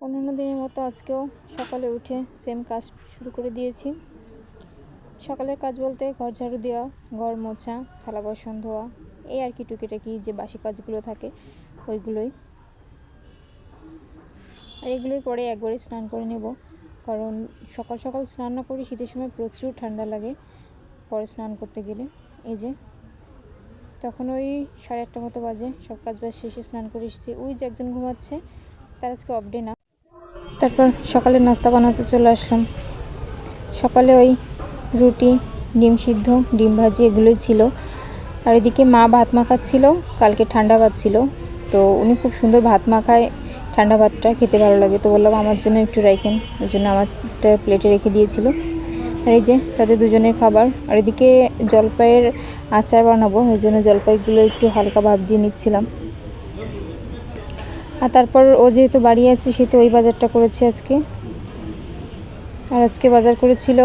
অন্যান্য দিনের মতো আজকেও সকালে উঠে সেম কাজ শুরু করে দিয়েছি। সকালের কাজ বলতে ঘর ঝাড়ু দেওয়া, ঘর মোছা, থালা বাসন ধোয়া, এই আর কি টুকিটাকি যে বাসি কাজগুলো থাকে, ওইগুলোই। আর এগুলোর পরে একবারে স্নান করে নেব। কারণ সকাল সকাল স্নান না করি শীতের সময় প্রচুর ঠান্ডা লাগে পরে স্নান করতে গেলে। এই যে, তখন ওই সাড়ে আটটা মতো বাজে, সব কাজ বাজ শেষে স্নান করে এসেছি। ওই যে একজন ঘুমাচ্ছে, তার আজকে অফ ডে না। তারপর সকালে নাস্তা বানাতে চলে আসলাম। সকালে ওই রুটি, ডিম সিদ্ধ, ডিম ভাজি এগুলোই ছিল। আর এদিকে মা ভাত মাখাচ্ছিল, কালকে ঠান্ডা ভাত ছিল। তো উনি খুব সুন্দর ভাত মাখায়, ঠান্ডা ভাতটা খেতে ভালো লাগে। তো বললাম আমার জন্য একটু রাখেন ওই জন্য আমারটা প্লেটে রেখে দিয়েছিল। আর এই যে তাদের দুজনের খাবার, আর এদিকে জলপাইয়ের আচার বানাবো, ওই জন্য জলপাইগুলো একটু হালকা ভাব দিয়ে নিচ্ছিলাম। আর তারপর ও যেহেতু বাড়ি আছে সেহেতু ওই বাজারটা করেছে আজকে। আর আজকে বাজার করেছিল,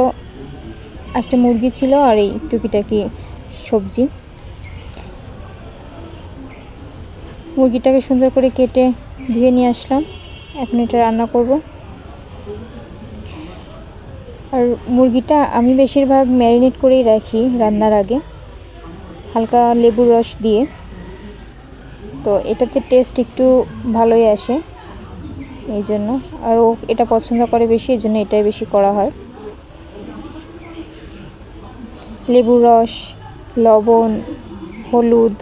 একটা মুরগি ছিল আর এই টুকিটাকি সবজি। মুরগিটাকে সুন্দর করে কেটে ধুয়ে নিয়ে আসলাম। এখন এটা রান্না করব। আর মুরগিটা আমি বেশিরভাগ ম্যারিনেট করেই রাখি রান্নার আগে। হালকা লেবুর রস দিয়ে। তো এটাতে টেস্ট একটু ভালোই আসে এই জন্য আর ও এটা পছন্দ করে বেশি এই জন্য এটাই বেশি করা হয়। লেবুর রস, লবণ, হলুদ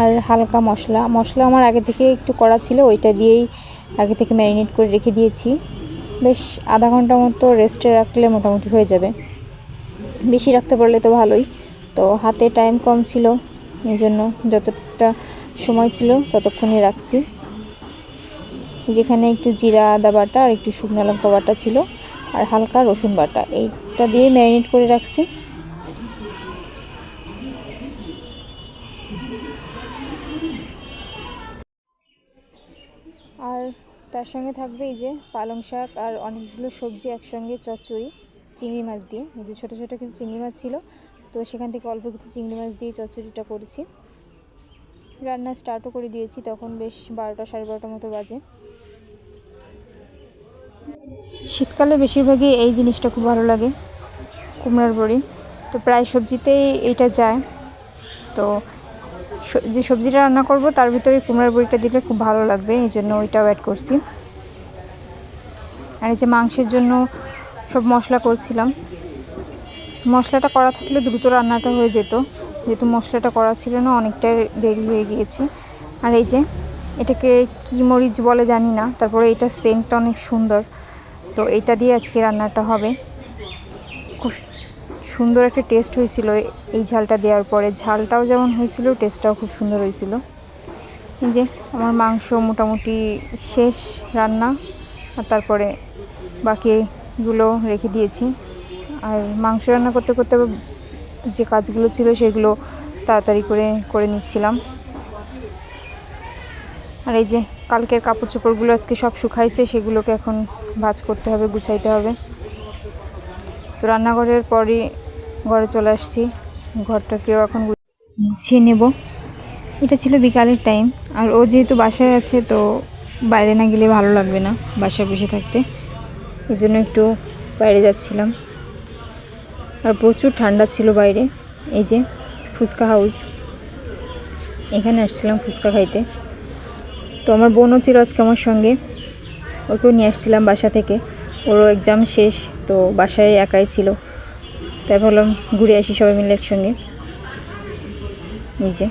আর হালকা মশলা। মশলা আমার আগে থেকে একটু করা ছিল, ওইটা দিয়েই আগে থেকে ম্যারিনেট করে রেখে দিয়েছি। বেশ আধা ঘণ্টা মতো রেস্টে রাখলে মোটামুটি হয়ে যাবে। বেশি রাখতে পারলে তো ভালোই। তো হাতে টাইম কম ছিল। এই জন্য যতটা সময় ছিল ততক্ষণই রাখছি। যেখানে একটু জিরা আদা বাটা আর একটু শুকনো লঙ্কা বাটা ছিল আর হালকা রসুন বাটা, এইটা দিয়ে ম্যারিনেট করে রাখছি। আর তার সঙ্গে থাকবে এই যে পালং শাক আর অনেকগুলো সবজি একসঙ্গে, চচ্চড়ি, চিংড়ি মাছ দিয়ে। এই যে ছোটো ছোটো কিছু চিংড়ি মাছ ছিল তো সেখান থেকে অল্প কিছু চিংড়ি মাছ দিয়ে চচ্চড়িটা করেছি। রান্না স্টার্টও করে দিয়েছি, তখন বেশ বারোটা সাড়ে বারোটার মতো বাজে। শীতকালে বেশিরভাগই এই জিনিসটা খুব ভালো লাগে, কুমড়ার বড়ি। তো প্রায় সবজিতেই এটা যায়। তো যে সবজিটা রান্না করব তার ভিতরে কুমড়ার বড়িটা দিলে খুব ভালো লাগবে, এই জন্য ওইটাও অ্যাড করছি। আর এই যে মাংসের জন্য সব মশলা করছিলাম। মশলাটা করা থাকলে দ্রুত রান্নাটা হয়ে যেত। যেহেতু মশলাটা করা ছিল না, অনেকটাই দেরি হয়ে গিয়েছে। আর এই যে, এটাকে কী মরিচ বলে জানি না, তারপরে এটা সেন্টটা অনেক সুন্দর। তো এটা দিয়ে আজকে রান্নাটা হবে। খুব সুন্দর একটা টেস্ট হয়েছিল এই ঝালটা দেওয়ার পরে। ঝালটাও যেমন হয়েছিল টেস্টটাও খুব সুন্দর হয়েছিল। এই যে, আমার মাংস মোটামুটি শেষ রান্না। আর তারপরে বাকিগুলো রেখে দিয়েছি। আর মাংস রান্না করতে করতে যে কাজগুলো ছিল সেগুলো তাড়াতাড়ি করে করে নিচ্ছিলাম। আর এই যে কালকের কাপড় চোপড়গুলো আজকে সব শুকাইছে, সেগুলোকে এখন ভাজ করতে হবে, গুছাইতে হবে। তো রান্নাঘরের পরই ঘরে চলে আসছি। ঘরটাকেও এখন গুছিয়ে নেব। এটা ছিল বিকালের টাইম আর ও যেহেতু বাসায় আছে, তো বাইরে না গেলে ভালো লাগবে না বাসায় বসে থাকতে। এই জন্য একটু বাইরে যাচ্ছিলাম। আর প্রচুর ঠান্ডা ছিল বাইরে। এই যে ফুচকা হাউস। এখানে আসছিলাম ফুচকা খাইতে। তো আমার বোনও ছিল আজকে আমার সঙ্গে। ওকেও নিয়ে আসছিলাম বাসা থেকে। ওরও এক্সাম শেষ, তো বাসায় একাই ছিল। তাই ভাবলাম ঘুরে আসি সবাই মিলে একসঙ্গে। নিজে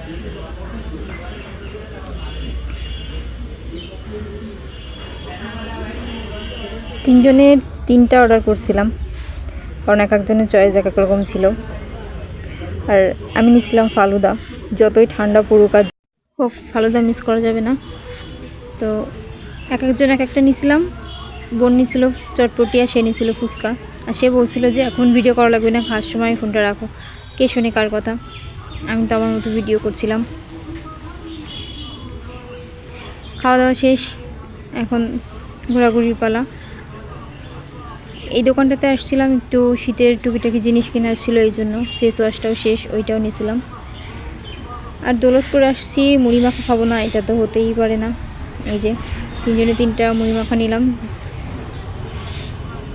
তিনজনের তিনটা অর্ডার করছিলাম। কারণ এক একজনের চয়েস এক এক রকম ছিল। আর আমি নিয়েছিলাম ফালুদা। যতই ঠান্ডা পড়ুক আর হোক, ফালুদা মিস করা যাবে না। তো এক একজন এক একটা নিয়েছিলাম। বোন নিয়েছিল চটপটি আর সে নিয়েছিল ফুচকা। আর সে বলছিল যে, এখন ভিডিও করা লাগবে না, খাওয়ার সময় ফোনটা রাখো। কে শোনে কার কথা? আমি তো আমার মতো ভিডিও করছিলাম। খাওয়া দাওয়া শেষ। এখন ঘোরাঘুরির পালা। এই দোকানটাতে আসছিলাম, একটু শীতের টুকিটাকি জিনিস কেনার ছিল, এই জন্য ফেস ওয়াশটাও শেষ, ওইটাও নিয়েছিলাম। আর দৌলতপুর আসছি, মুড়ি মাখা খাব না, এটা তো হতেই পারে না। এই যে, তিনজনে তিনটা মুড়ি মাখা নিলাম।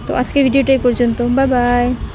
তো আজকের ভিডিওটা এই পর্যন্ত, বাই বাই।